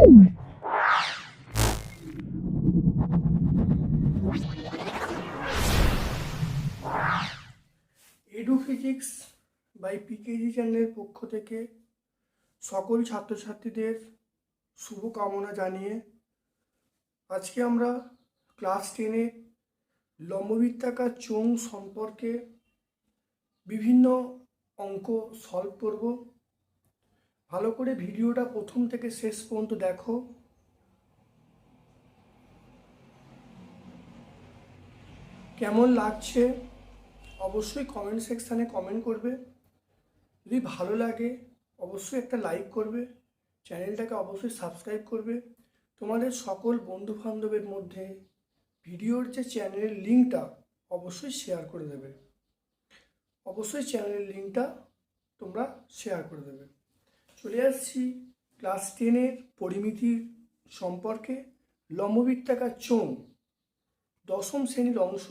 Edu physics by PKG চ্যানেলের পক্ষ থেকে সকল ছাত্রছাত্রীদের শুভকামনা জানিয়ে আজকে আমরা ক্লাস টেনে লম্ববৃত্তাকার চোং সম্পর্কে বিভিন্ন অঙ্ক সলভ করব। ভালো করে ভিডিওটা প্রথম থেকে শেষ পর্যন্ত দেখো। কেমন লাগছে? অবশ্যই কমেন্ট সেকশানে কমেন্ট করবে। যদি ভালো লাগে, অবশ্যই একটা লাইক করবে। চ্যানেলটাকে অবশ্যই সাবস্ক্রাইব করবে। তোমাদের সকল বন্ধু বান্ধবের মধ্যে ভিডিওর যে চ্যানেলের লিঙ্কটা অবশ্যই শেয়ার করে দেবে। অবশ্যই চ্যানেলের লিঙ্কটা তোমরা শেয়ার করে দেবে। চলে আসছি ক্লাস টেনের পরিমিতির সম্পর্কে লম্ববৃত্তাকার চোং দশম শ্রেণির অংশ।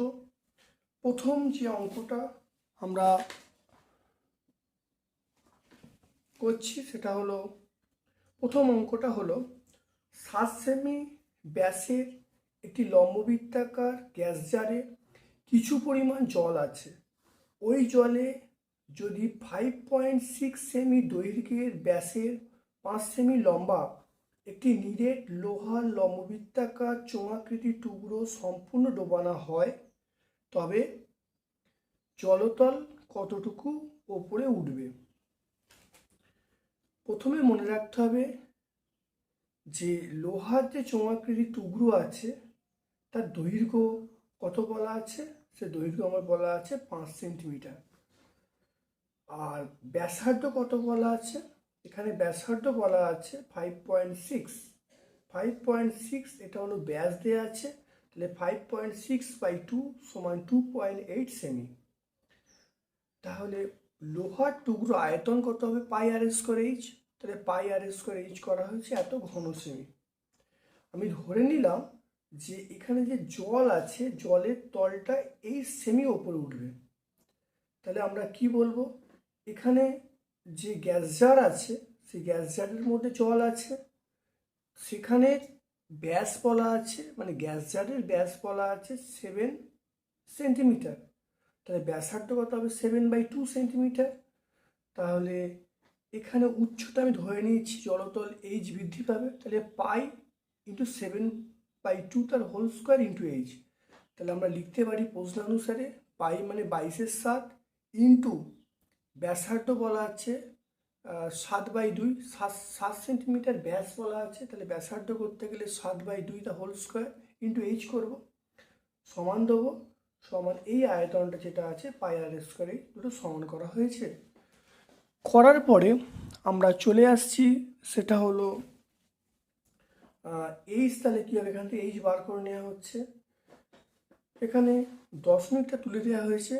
প্রথম যে অঙ্কটা আমরা করছি সেটা হলো, প্রথম অঙ্কটা হলো সাত সেমি ব্যাসের একটি লম্ববৃত্তাকার গ্যাস জারে কিছু পরিমাণ জল আছে। ওই জলে যদি ফাইভ পয়েন্ট সিক্স সেমি দৈর্ঘ্যের ব্যাসের পাঁচ সেমি লম্বা একটি নিরেট লোহার লম্ববৃত্তাকার চোঙাকৃতি টুকরো সম্পূর্ণ ডোবানো হয়, তবে জলতল কতটুকু ওপরে উঠবে? প্রথমে মনে রাখতে হবে যে লোহার যে চোঙাকৃতি টুকরো আছে, তার দৈর্ঘ্য কত বলা আছে? সে দৈর্ঘ্য আমার বলা আছে পাঁচ সেন্টিমিটার। আর ব্যাসার্ধ কত বলা আছে? এখানে ব্যাসার্ধ বলা আছে five point six five point six এটা হলো ব্যাস দেওয়া আছে। তাহলে five point six by two সমান টু পয়েন্ট এইট সেমি তাহলে লোহার টুকরো আয়তন কত হবে পাই আর এস করে এইচ তাহলে পাই আর এস করে এইচ করা হয়েছে এত ঘন সেমি আমি ধরে নিলাম যে এখানে যে জল আছে, জলের তলটা এই সেমি ওপরে উঠবে। তাহলে আমরা কি বলব? এখানে যে গ্যাস জার আছে, সেই গ্যাস জারের মধ্যে জল আছে। সেখানে ব্যাস বলা আছে মানে গ্যাস জারের ব্যাস বলা আছে সেভেন সেন্টিমিটার তাহলে ব্যাসার্ধ কত হবে? সেভেন বাই টু সেন্টিমিটার তাহলে এখানে উচ্চতা আমি ধরে নিয়েছি, জলতল এইচ বৃদ্ধি পাবে। তাহলে pi into seven by two তার হোল স্কোয়ার ইন্টু এইচ তাহলে আমরা লিখতে পারি প্রশ্ন অনুসারে পাই মানে বাইশের সাত ইন্টু ব্যাসার্ধ বলা আছে সাত বাই দুই, সাত সাত সেন্টিমিটার ব্যাস বলা আছে, তাহলে ব্যাসার্ধ করতে গেলে সাত বাই দুই তা হোল স্কোয়ার ইন্টু এইচ করব, সমান দেবো, সমান এই আয়তনটা যেটা আছে পাই আর স্কোয়ারে দুটো সমান করা হয়েছে। করার পরে আমরা চলে আসছি, সেটা হলো এইচ তাহলে কী হবে এখান থেকে এইচ বার করে নেওয়া হচ্ছে। এখানে দশমিকটা তুলে দেওয়া হয়েছে,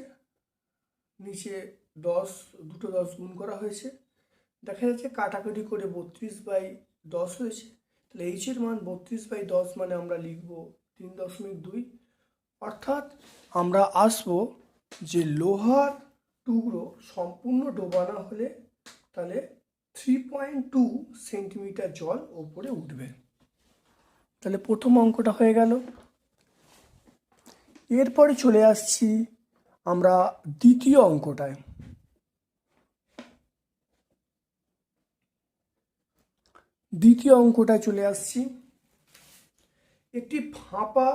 নিচে দশ, দুটো দশ গুণ করা হয়েছে। দেখা যাচ্ছে কাটাকাটি করে বত্রিশ বাই দশ হয়েছে। তাহলে এইচের মান বত্রিশ বাই দশ মানে আমরা লিখব তিন দশমিক দুই। অর্থাৎ আমরা আসব যে লোহার টুকরো সম্পূর্ণ ডোবানো হলে তাহলে থ্রি পয়েন্ট টু সেন্টিমিটার জল ওপরে উঠবে। তাহলে প্রথম অঙ্কটা হয়ে গেল। এরপরে চলে আসছি আমরা দ্বিতীয় অঙ্কটায়। দ্বিতীয় অঙ্কটায় চলে আসছি। একটি ফাঁপা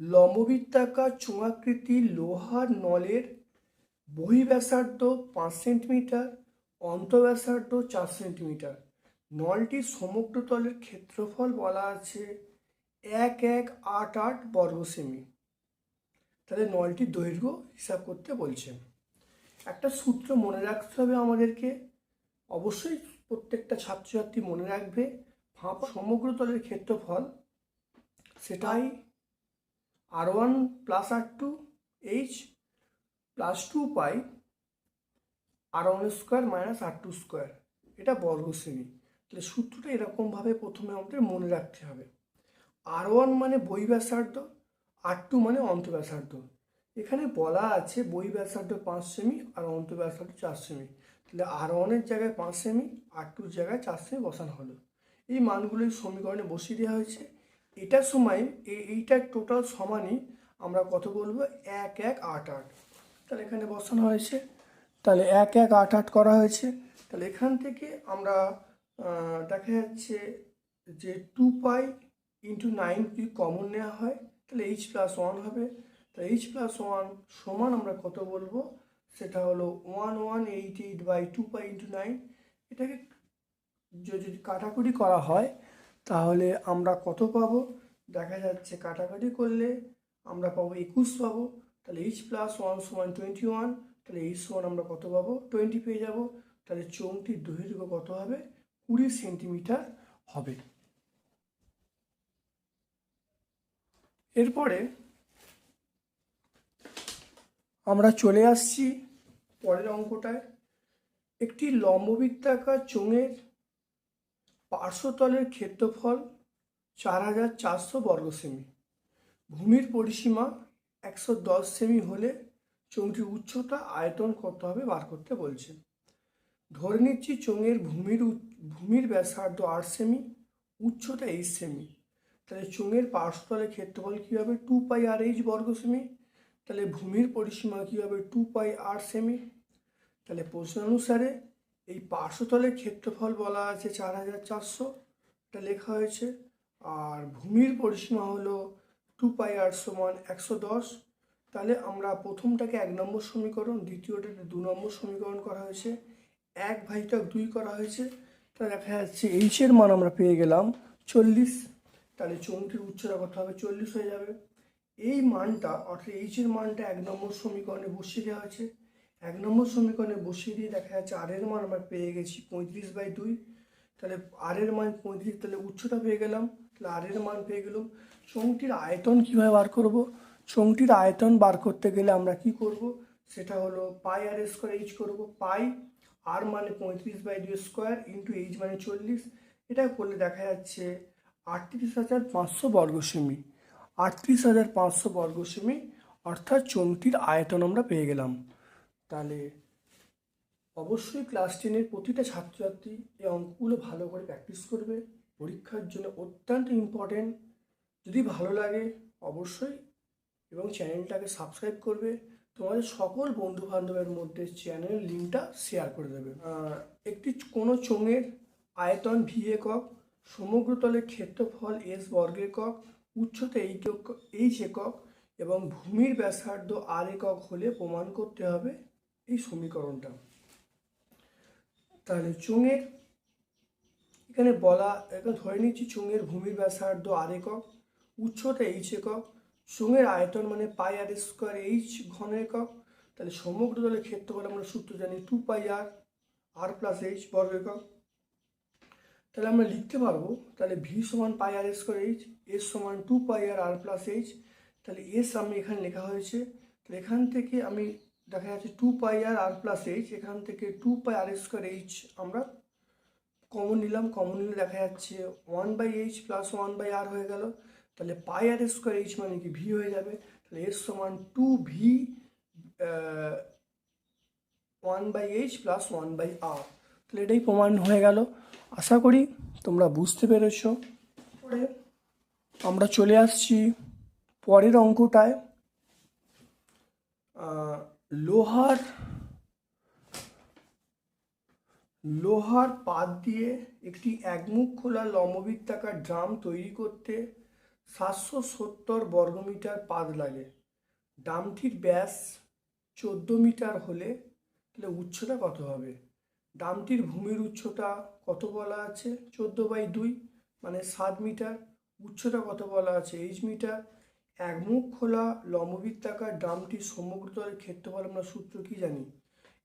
লম্ববৃত্তাকার চোঙাকৃতি লোহার নলের বহিঃব্যাসার্ধ পাঁচ সেন্টিমিটার, অন্তঃব্যাসার্ধ চার সেন্টিমিটার। নলটির সমগ্র তলের ক্ষেত্রফল বলা আছে এক এক আট আট বর্গ সেমি। তাহলে নলটির দৈর্ঘ্য হিসাব করতে বলছে একটা সূত্র মনে রাখতে হবে আমাদেরকে। অবশ্যই প্রত্যেকটা ছাত্রছাত্রী মনে রাখবে ফাঁপা সমগ্র তলের ক্ষেত্রফল সেটাই R one plus R two H plus two pi R one square minus R two square এটা বর্গ সেমি তাহলে সূত্রটা এরকমভাবে প্রথমে আমাদের মনে রাখতে হবে। আর ওয়ান মানে বই ব্যাসার্ধ আর টু মানে অন্তব্যাসার্ধ। এখানে বলা আছে বই ব্যাসার্ধ পাঁচ সেমি আর অন্তব্যাসার্ধ চার সেমি। তাহলে আর ওয়ানের জায়গায় পাঁচ সেমি, আর টুর জায়গায় চার সেমি বসানো হলো। এই মানগুলোই সমীকরণে বসিয়ে দেওয়া হয়েছে। এটার সময় এই- এইটার টোটাল সমানই আমরা কত বলব? এক এক, আট আট। তাহলে এখানে বসানো হয়েছে। তাহলে এক এক, আট আট করা হয়েছে। তাহলে এখান থেকে আমরা দেখা যাচ্ছে যে টু পাই ইন্টু নাইন যদি কমন নেওয়া হয়। তাহলে এইচ প্লাস ওয়ান হবে। তাহলে এইচ প্লাস ওয়ান সমান আমরা কত বলব? সেটা হলো one one eight eight by two pi into nine এটাকে যদি কাটাকুটি করা হয়, তাহলে আমরা কত পাবো? দেখা যাচ্ছে কাটাকাটি করলে আমরা পাবো একুশ পাবো। তাহলে এইচ প্লাস ওয়ান সমান টোয়েন্টি ওয়ান তাহলে এইচ সমান আমরা কত পাবো? টোয়েন্টি পেয়ে যাব। তাহলে চোঙটির দৈর্ঘ্য কত হবে? কুড়ি সেন্টিমিটার হবে। এরপরে আমরা চলে আসছি পরের অঙ্কটায়। একটি লম্ববৃত্তাকার চোঙের পার্শ্বতলের ক্ষেত্রফল চার হাজার চারশো বর্গ সেমি। ভূমির পরিসীমা একশো দশ সেমি হলে চোঙটির উচ্চতা আয়তন কত হবে বার করতে বলছে। ধরে নিচ্ছি চোঙের ভূমির ভূমির ব্যাসার্ধ আট সেমি, উচ্চতা এইচ সেমি। তাহলে চোঙের পার্শ্বতলের ক্ষেত্রফল কী হবে? টু পাই আর এইচ বর্গ সেমি তাহলে ভূমির পরিসীমা কী হবে টু পাই আর সেমি তাহলে প্রশ্ন অনুসারে এই পার্শ্বতলের ক্ষেত্রফল বলা আছে চার হাজার চারশো, এটা লেখা হয়েছে। আর ভূমির পরিসীমা হলো টু পাই আর সমান একশো দশ। তাহলে আমরা প্রথমটাকে এক নম্বর সমীকরণ, দ্বিতীয়টাকে দু নম্বর সমীকরণ করা হয়েছে। এক ভাইটা দুই করা হয়েছে। তাহলে দেখা যাচ্ছে এইচের মান আমরা পেয়ে গেলাম চল্লিশ। তাহলে চৌমটির উচ্চতা কত হবে? চল্লিশ হয়ে যাবে। এই মানটা, অর্থাৎ এইচের মানটা এক নম্বর সমীকরণে বসিয়ে দেওয়া আছে এক নম্বর সমীকরণে বসিয়ে দিয়ে দেখা যাচ্ছে আর এর মান আমরা পেয়ে গেছি পঁয়ত্রিশ বাই দুই। তাহলে আর এর মান পঁয়ত্রিশ, তাহলে উচ্চতা পেয়ে গেলাম। তাহলে আর এর মান পেয়ে গেলাম। চোঙটির আয়তন কীভাবে বার করব? চোঙটির আয়তন বার করতে গেলে আমরা কি করব? সেটা হলো পাই আর স্কোয়ার এইচ করব। পাই আর মানে পঁয়ত্রিশ বাই দুই স্কোয়ার ইন্টু এইচ মানে চল্লিশ। এটা করলে দেখা যাচ্ছে আটত্রিশ হাজার পাঁচশো বর্গ সেমি আটত্রিশ হাজার পাঁচশো বর্গ সেমি, অর্থাৎ চোঙটির আয়তন আমরা পেয়ে গেলাম। তাহলে অবশ্যই ক্লাস টেনের প্রতিটা ছাত্রছাত্রী এই অঙ্কগুলো ভালো করে প্র্যাকটিস করবে। পরীক্ষার জন্য অত্যন্ত ইম্পর্টেন্ট যদি ভালো লাগে, অবশ্যই এবং চ্যানেলটাকে সাবস্ক্রাইব করবে। তোমাদের সকল বন্ধু বান্ধবের মধ্যে চ্যানেল লিঙ্কটা শেয়ার করে দেবে। একটি কোনো চোঙের আয়তন ভি একক সমগ্রতলের ক্ষেত্রফল এস বর্গ একক উচ্চতা এইট একক- এইচ একক এবং ভূমির ব্যাসার্ধ আর একক হলে প্রমাণ করতে হবে এই সমীকরণটা। তাহলে চুঙের, এখানে বলা, এখানে ধরে নিচ্ছি চুঙের ভূমির ব্যাসার্ধ আর একক, উচ্চতা এইচ একক চুঙের আয়তন মানে পাই আর স্কোয়ার এইচ ঘন একক। তাহলে সমগ্র দলের ক্ষেত্রফল আমরা সূত্র জানি two pi R R plus H বর্গ একক। তাহলে আমরা লিখতে পারব, তাহলে ভি সমান pi R square H S সমান two pi R R plus H তাহলে এস আমি এখানে লেখা হয়েছে, তাহলে এখান থেকে আমি দেখা যাচ্ছে two pi R R plus H এখান থেকে two pi R square H আমরা কমন নিলাম কমন নিলে দেখা যাচ্ছে one by H plus one by R হয়ে গেল, তাহলে পাই আর স্কোয়ার এইচ মানে কি ভি হয়ে যাবে, তাহলে এস সমান two V one by H plus one by R তাহলে এটাই প্রমাণ হয়ে গেল। আশা করি তোমরা বুঝতে পেরেছ। পরে আমরা চলে আসছি পরের অঙ্কটায়। লোহার লোহার পাত দিয়ে একটি একমুখ খোলা লম্ববৃত্তাকার ড্রাম তৈরি করতে সাতশো সত্তর বর্গমিটার পাত লাগে। ড্রামটির ব্যাস চোদ্দ মিটার হলে তাহলে উচ্চতা কত হবে? ড্রামটির ভূমির উচ্চতা কত বলা আছে? চোদ্দ বাই দুই মানে সাত মিটার। উচ্চতা কত বলা আছে? H metre. একমুখ খোলা লম্ববৃত্তাকার ড্রামটির সমগ্রতলের ক্ষেত্রফল আমরা সূত্র কি জানি?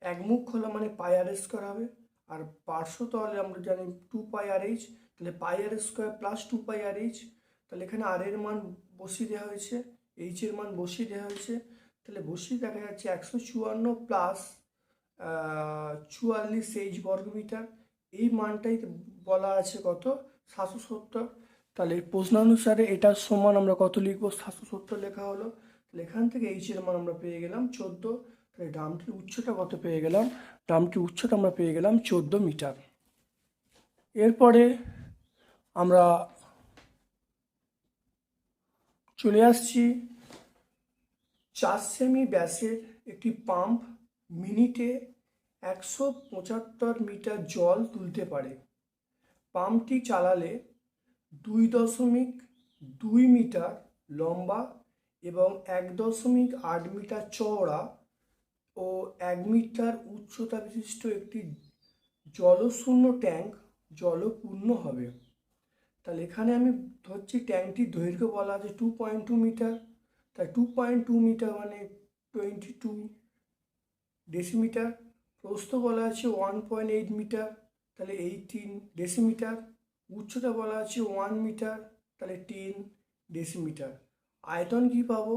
একমুখ খোলা মানে পাই আর স্কোয়ার হবে। আর পার্শ্বতলে আমরা জানি টু পাই আর এইচ, তাহলে pi R square plus two pi R H. তাহলে এখানে আর এর মান বসিয়ে দেওয়া হয়েছে, এইচ এর মান বসিয়ে দেওয়া হয়েছে। তাহলে বসিয়ে দেখা যাচ্ছে একশো চুয়ান্ন প্লাস চুয়াল্লিশ এইচ বর্গমিটার। এই মানটাই বলা আছে কত? সাতশো সত্তর। তাহলে প্রশ্নানুসারে এটার সমান আমরা কত লিখব? সাতশো সত্তর লেখা হলো। তাহলে এখান থেকে এইচ এর মান আমরা পেয়ে গেলাম চোদ্দ। তাহলে ড্রামটির উচ্চতা কত পেয়ে গেলাম? ড্রামটির উচ্চতা আমরা পেয়ে গেলাম চোদ্দ মিটার। এরপরে আমরা চলে আসছি চার সেমি ব্যাসের একটি পাম্প। মিনিটে একশো পঁচাত্তর মিটার জল তুলতে পারে। পাম্পটি চালালে দুই দশমিক দুই মিটার লম্বা এবং এক দশমিক আট মিটার চওড়া ও এক মিটার উচ্চতা বিশিষ্ট একটি জলশূন্য ট্যাঙ্ক জলপূর্ণ হবে। তাহলে এখানে আমি ধরছি ট্যাঙ্কটির দৈর্ঘ্য বলা আছে টু পয়েন্ট টু মিটার তাই টু পয়েন্ট টু মিটার মানে টোয়েন্টি টু ডেসিমিটার প্রস্থ বলা আছে ওয়ান পয়েন্ট এইট মিটার তাহলে এইটিন ডেসিমিটার উচ্চতা বলা আছে ওয়ান মিটার তাহলে টেন ডেসিমিটার আয়তন কি পাবো?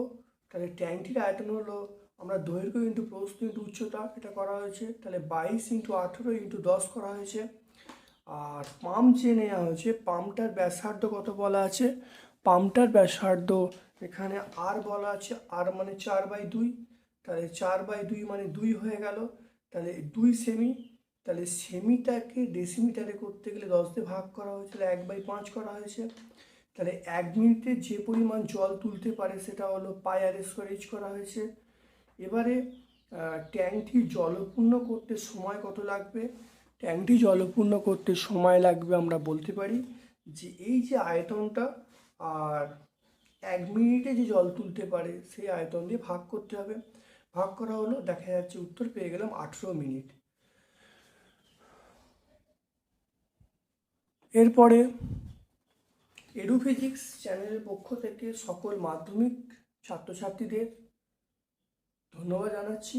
তাহলে ট্যাঙ্কটির আয়তন হলো আমরা দৈর্ঘ্য ইন্টু প্রস্থ ইন্টু উচ্চতা, এটা করা হয়েছে। তাহলে বাইশ ইন্টু আঠেরো ইন্টু দশ করা হয়েছে। আর পাম্প যে নেওয়া হয়েছে, পাম্পটার ব্যাসার্ধ কত বলা আছে? পাম্পটার ব্যাসার্ধ এখানে আর বলা আছে আর মানে চার বাই দুই। তাহলে চার বাই দুই মানে দুই হয়ে গেল। তাহলে দুই সেমি তাহলে সেমিটাকে ডেসিমিটারে করতে গেলে দশ দিয়ে ভাগ করা হয়েছে, তাহলে এক বাই পাঁচ করা হয়েছে। তাহলে এক মিনিটে যে পরিমাণ জল তুলতে পারে সেটা হলো পাই আর স্কোয়ার করা হয়েছে। এবারে ট্যাঙ্কটি জলপূর্ণ করতে সময় কত লাগবে? ট্যাঙ্কটি জলপূর্ণ করতে সময় লাগবে আমরা বলতে পারি যে এই যে আয়তনটা আর এক মিনিটে যে জল তুলতে পারে, সেই আয়তন দিয়ে ভাগ করতে হবে। ভাগ করা হলো, দেখা যাচ্ছে উত্তর পেয়ে গেলাম আঠেরো মিনিট। এরপরে এডুফিজিক্স চ্যানেলের পক্ষ থেকে সকল মাধ্যমিক ছাত্রছাত্রীদের ধন্যবাদ জানাচ্ছি।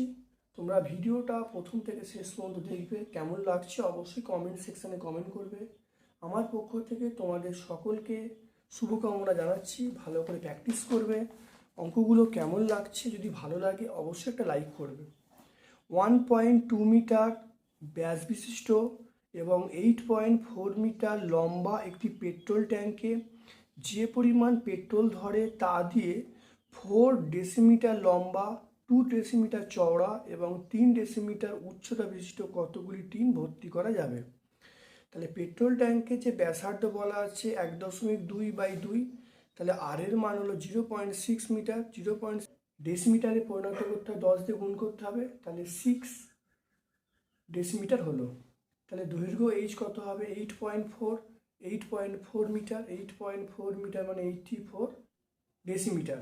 তোমরা ভিডিওটা প্রথম থেকে শেষ পর্যন্ত দেখবে, কেমন লাগছে অবশ্যই কমেন্ট সেকশানে কমেন্ট করবে। আমার পক্ষ থেকে তোমাদের সকলকে শুভকামনা জানাচ্ছি, ভালো করে প্র্যাকটিস করবে। অঙ্কগুলো কেমন লাগছে? যদি ভালো লাগে, অবশ্যই একটা লাইক করবে। ওয়ান পয়েন্ট টু মিটার ব্যাস বিশিষ্ট এবং এইট পয়েন্ট ফোর মিটার লম্বা একটি পেট্রোল ট্যাঙ্কে যে পরিমাণ পেট্রোল ধরে তা দিয়ে ফোর ডেসিমিটার লম্বা টু ডেসিমিটার চওড়া এবং তিন ডেসিমিটার উচ্চতা বিশিষ্ট কতগুলি টিন ভর্তি করা যাবে। তাহলে পেট্রোল ট্যাঙ্কে যে ব্যাসার্ধ বলা আছে এক দশমিক দুই বাই দুই তাহলে আর এর মান হলো zero point six metre zero point ডেসিমিটারে পরিণত করতে হবে, দশ দিয়ে গুণ করতে হবে, তাহলে সিক্স ডেসিমিটার হলো। তাহলে দৈর্ঘ্য এইচ কত হবে? Eight point four eight point four metre eight point four metre মানে এইটটি ফোর ডেসিমিটার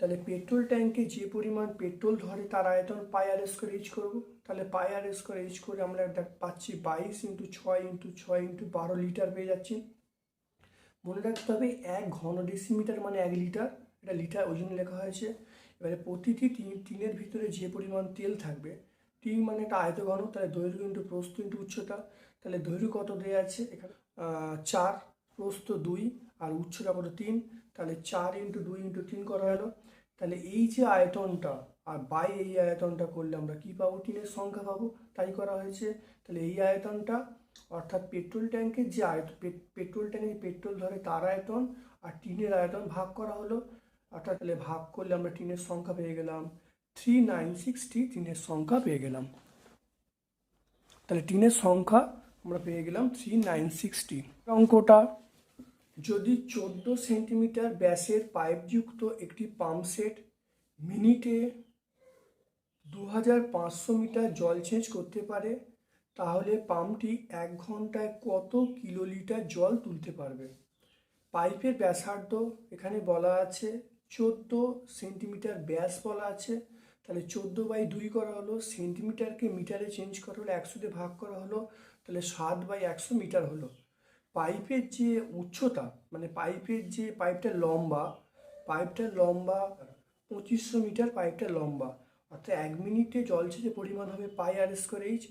তাহলে পেট্রোল ট্যাঙ্কে যে পরিমাণ পেট্রোল ধরে তার আয়তন পাই আর স্কোয়ার এইচ করব। তাহলে পাই আর স্কোয়ার এইচ করে আমরা পাচ্ছি বাইশ ইন্টু ছয় ইন্টু ছয় ইন্টু বারো লিটার পেয়ে যাচ্ছি। মনে রাখতে হবে, এক ঘন ডেসিমিটার মানে এক লিটার এটা লিটার ওই জন্য লেখা হয়েছে। এবারে প্রতিটি টিন টিনের ভিতরে যে পরিমাণ তেল থাকবে টিন মানে একটা আয়তঘন, তাহলে দৈর্ঘ্য ইন্টু প্রস্থ ইন্টু উচ্চতা, তাহলে দৈর্ঘ্য কত দেওয়া আছে এখানে? চার, প্রস্থ দুই আর উচ্চতা কত তিন, তাহলে চার ইন্টু দুই ইন্টু তিন করা হলো। তাহলে এই যে আয়তনটা, আর বাই এই আয়তনটা করলে আমরা কি পাবো? টিনের সংখ্যা পাবো, তাই করা হয়েছে। তাহলে এই আয়তনটা অর্থাৎ পেট্রোল ট্যাঙ্কের যে আয়তন পেট্রোল ট্যাঙ্কে পেট্রোল ধরে তার আয়তন আর টিনের আয়তন ভাগ করা হলো। অর্থাৎ তাহলে ভাগ করলে আমরা টিনের সংখ্যা পেয়ে গেলাম। থ্রি নাইন সিক্সটি টিনের সংখ্যা পেয়ে গেলাম। তাহলে টিনের সংখ্যা আমরা পেয়ে গেলাম থ্রি নাইন সিক্সটি অঙ্কটা, যদি চোদ্দ সেন্টিমিটার ব্যাসের পাইপযুক্ত একটি পাম্প সেট মিনিটে দু হাজার পাঁচশো মিটার জল চেঞ্জ করতে পারে তাহলে পাম্পটি এক ঘন্টায় কত কিলোলিটার জল তুলতে পারবে? পাইপের ব্যাসার্ধ এখানে বলা আছে চোদ্দ সেন্টিমিটার ব্যাস বলা আছে। তাহলে চোদ্দ বাই দুই করা হলো, সেন্টিমিটারকে মিটারে চেঞ্জ করা হলো, একশো দিয়ে ভাগ করা হলো, তাহলে সাত বাই একশো মিটার হলো। পাইপের যে উচ্চতা মানে পাইপের যে পাইপটা লম্বা পাইপটার লম্বা পঁচিশশো মিটার, পাইপটা লম্বা। অর্থাৎ এক মিনিটে জল যে পরিমাণ হবে পাই আর স্কোয়ার এইচ।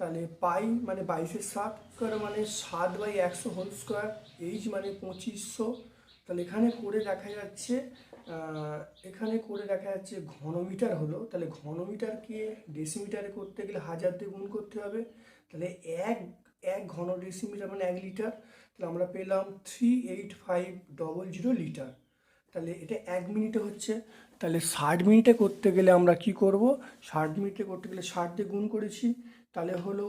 তাহলে পাই মানে বাইশের সাত, স্কোয়ার মানে সাত বাই একশো হোল স্কোয়ার এইচ মানে পঁচিশশো। তাহলে এখানে করে দেখা যাচ্ছে এখানে করে দেখা যাচ্ছে ঘনমিটার হলো। তাহলে ঘনমিটারকে ডেসিমিটারে করতে গেলে হাজার দিয়ে গুণ করতে হবে। তাহলে এক এক ঘন ডেসিমিটার মানে এক লিটার। তাহলে আমরা পেলাম three eight five double zero litre. তাহলে এটা এক মিনিটে হচ্ছে। তাহলে ষাট মিনিটে করতে গেলে আমরা কি করব? ষাট মিনিটে করতে গেলে ষাট দিয়ে গুণ করেছি। তাহলে হলো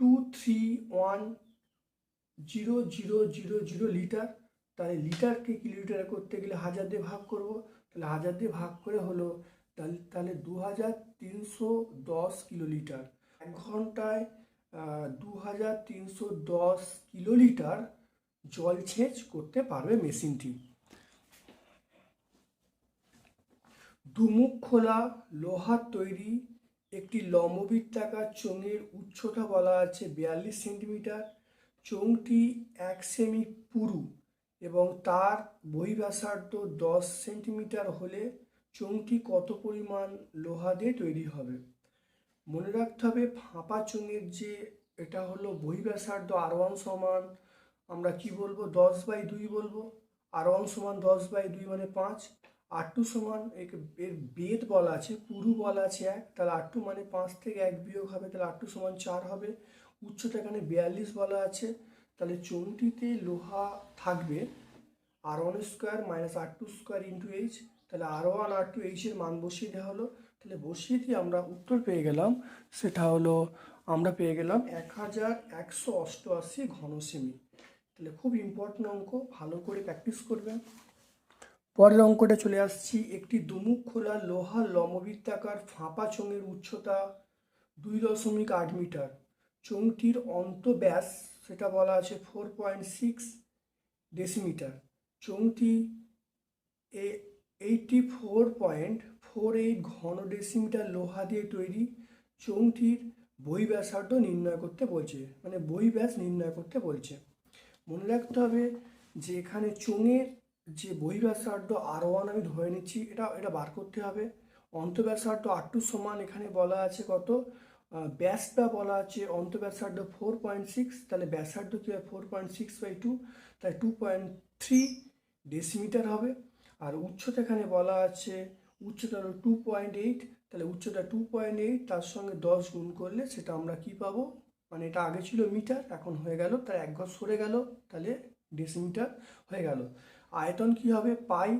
two three one zero zero zero zero litre তাহলে লিটারকে কিলোমিটারে করতে গেলে হাজার দিয়ে ভাগ করব? তাহলে হাজার দিয়ে ভাগ করে হলো তাহলে তাহলে দু হাজার তিনশো দশ কিলোলিটার এক ঘন্টায় দু হাজার তিনশো দশ কিলোলিটার জল ছেঁচ করতে পারবে মেশিনটি। দুমুখ খোলা, লোহার তৈরি একটি লম্ববৃত্তাকার চোঙের উচ্চতা বলা আছে বিয়াল্লিশ সেন্টিমিটার। চোঙটি এক সেমি পুরু এবং তার বহিঃব্যাসার্ধ দশ সেন্টিমিটার হলে চোঙটি কত পরিমাণ লোহা দিয়ে তৈরি হবে? মনে রাখতে হবে ফাঁপা চোঙের যে এটা হলো বহিঃব্যাসার্ধ আর ওয়ান সমান, আমরা কি বলব? দশ বাই দুই বলব? আর ওয়ান সমান দশ বাই দুই মানে পাঁচ। আর টু সমান এর বেদ বলা আছে পুরু বলা আছে এক, তাহলে আর টু মানে পাঁচ থেকে এক বিয়োগ হবে, তাহলে আর টু সমান চার হবে। উচ্চতা এখানে বিয়াল্লিশ বলা আছে, তাহলে চোঙটিতে লোহা থাকবে, R one square minus R two square into H তাহলে আর ওয়ান আর টু এইচের মান বসিয়ে দেওয়া হলো। তাহলে বসিয়ে দিয়ে আমরা উত্তর পেয়ে গেলাম, সেটা হলো আমরা পেয়ে গেলাম এক হাজার একশো অষ্টআশি ঘন সেমি তাহলে খুব ইম্পর্টেন্ট অঙ্ক, ভালো করে প্র্যাকটিস করবেন। পরের অঙ্কটা চলে আসছি। একটি দুমুখ খোলা লোহার লম্ববৃত্তাকার ফাঁপা চোঙের উচ্চতা দুই দশমিক আট মিটার। চোঙটির অন্তব্যাস, সেটা বলা আছে ফোর পয়েন্ট সিক্স ডেসিমিটার চোঙটি এ eighty four point four eight ঘন ডেসিমিটার লোহা দিয়ে তৈরি। চোঙটির বই ব্যাসার্ধ নির্ণয় করতে বলছে মানে বই ব্যাস নির্ণয় করতে বলছে। মনে রাখতে হবে যে এখানে চোঙের যে বই আর ওয়ান আমি ধরে নিচ্ছি, এটা এটা বার করতে হবে। অন্তব্যাসার্ধ আর টু সমান এখানে বলা আছে কত? ব্যাসটা বলা আছে অন্তব্যাসার্ধ ফোর পয়েন্ট সিক্স তাহলে ব্যাসার্ধ কী হয়? Four point six by two তাই টু পয়েন্ট থ্রি ডেসিমিটার হবে। আর উচ্চতা এখানে বলা আছে, উচ্চতা হলো টু পয়েন্ট এইট তাহলে উচ্চতা টু পয়েন্ট এইট তার সঙ্গে দশ গুণ করলে সেটা আমরা কি পাবো? মানে এটা আগে ছিল মিটার, এখন হয়ে গেল তার এক ঘর সরে গেল, তাহলে ডেসিমিটার হয়ে গেল। আয়তন কি হবে? Pi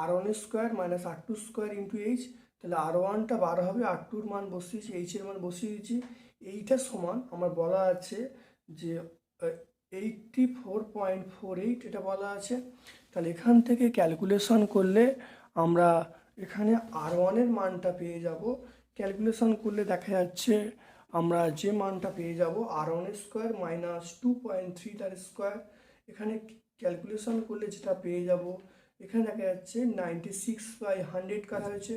R one square minus R two square into H তাহলে আর ওয়ানটা বার হবে আর টুর মান বসিয়েছি এইচের মান বসিয়ে দিয়েছি। এইটার সমান, আমার বলা আছে যে eighty four point four eight এটা বলা আছে। তাহলে এখান থেকে ক্যালকুলেশন করলে আমরা এখানে আর ওয়ানের মানটা পেয়ে যাব। ক্যালকুলেশন করলে দেখা যাচ্ছে আমরা যে মানটা পেয়ে যাব R one square minus two point three তার স্কোয়ার এখানে ক্যালকুলেশন করলে যেটা পেয়ে যাব, এখানে দেখা যাচ্ছে নাইনটি সিক্স বাই হান্ড্রেড কাটা হয়েছে,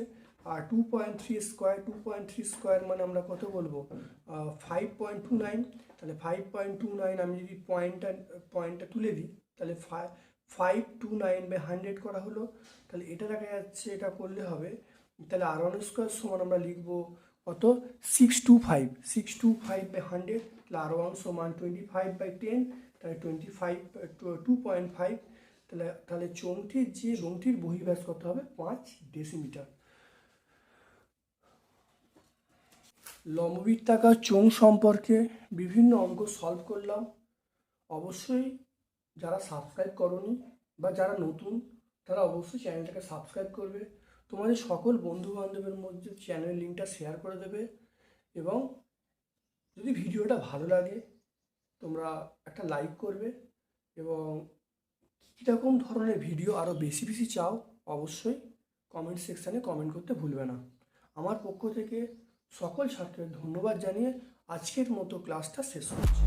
আর two point three square two point three square মানে আমরা কত বলব? ফাইভ পয়েন্ট টু নাইন তাহলে ফাইভ পয়েন্ট টু নাইন আমি যদি পয়েন্টটা পয়েন্টটা তুলে দিই, তাহলে five two nine by hundred করা হলো, তাহলে এটা দেখা যাচ্ছে এটা করলে হবে, তাহলে আর ওয়ান স্কোয়ার সমান আমরা লিখব কত? Six two five six two five by hundred তাহলে আর ওয়ান সমান টোয়েন্টি ফাইভ বাই টেন তাহলে twenty five two point five তাহলে তাহলে চোঙটির যে চোঙটির বহির্ব্যাস কত হবে? পাঁচ ডেসিমিটার লম্ববৃত্তাকার চোঙ সম্পর্কে বিভিন্ন অঙ্ক সলভ করলাম। অবশ্যই যারা সাবস্ক্রাইব করনি বা যারা নতুন, তারা অবশ্যই চ্যানেলটাকে সাবস্ক্রাইব করবে। তোমাদের সকল বন্ধু বান্ধবের মধ্যে চ্যানেলের লিঙ্কটা শেয়ার করে দেবে এবং যদি ভিডিওটা ভালো লাগে তোমরা একটা লাইক করবে এবং কীরকম ধরনের ভিডিও আরও বেশি বেশি চাও অবশ্যই কমেন্ট সেকশানে কমেন্ট করতে ভুলবে না। আমার পক্ষ থেকে সকল ছাত্রের ধন্যবাদ জানিয়ে আজকের মতো ক্লাসটা শেষ করছি।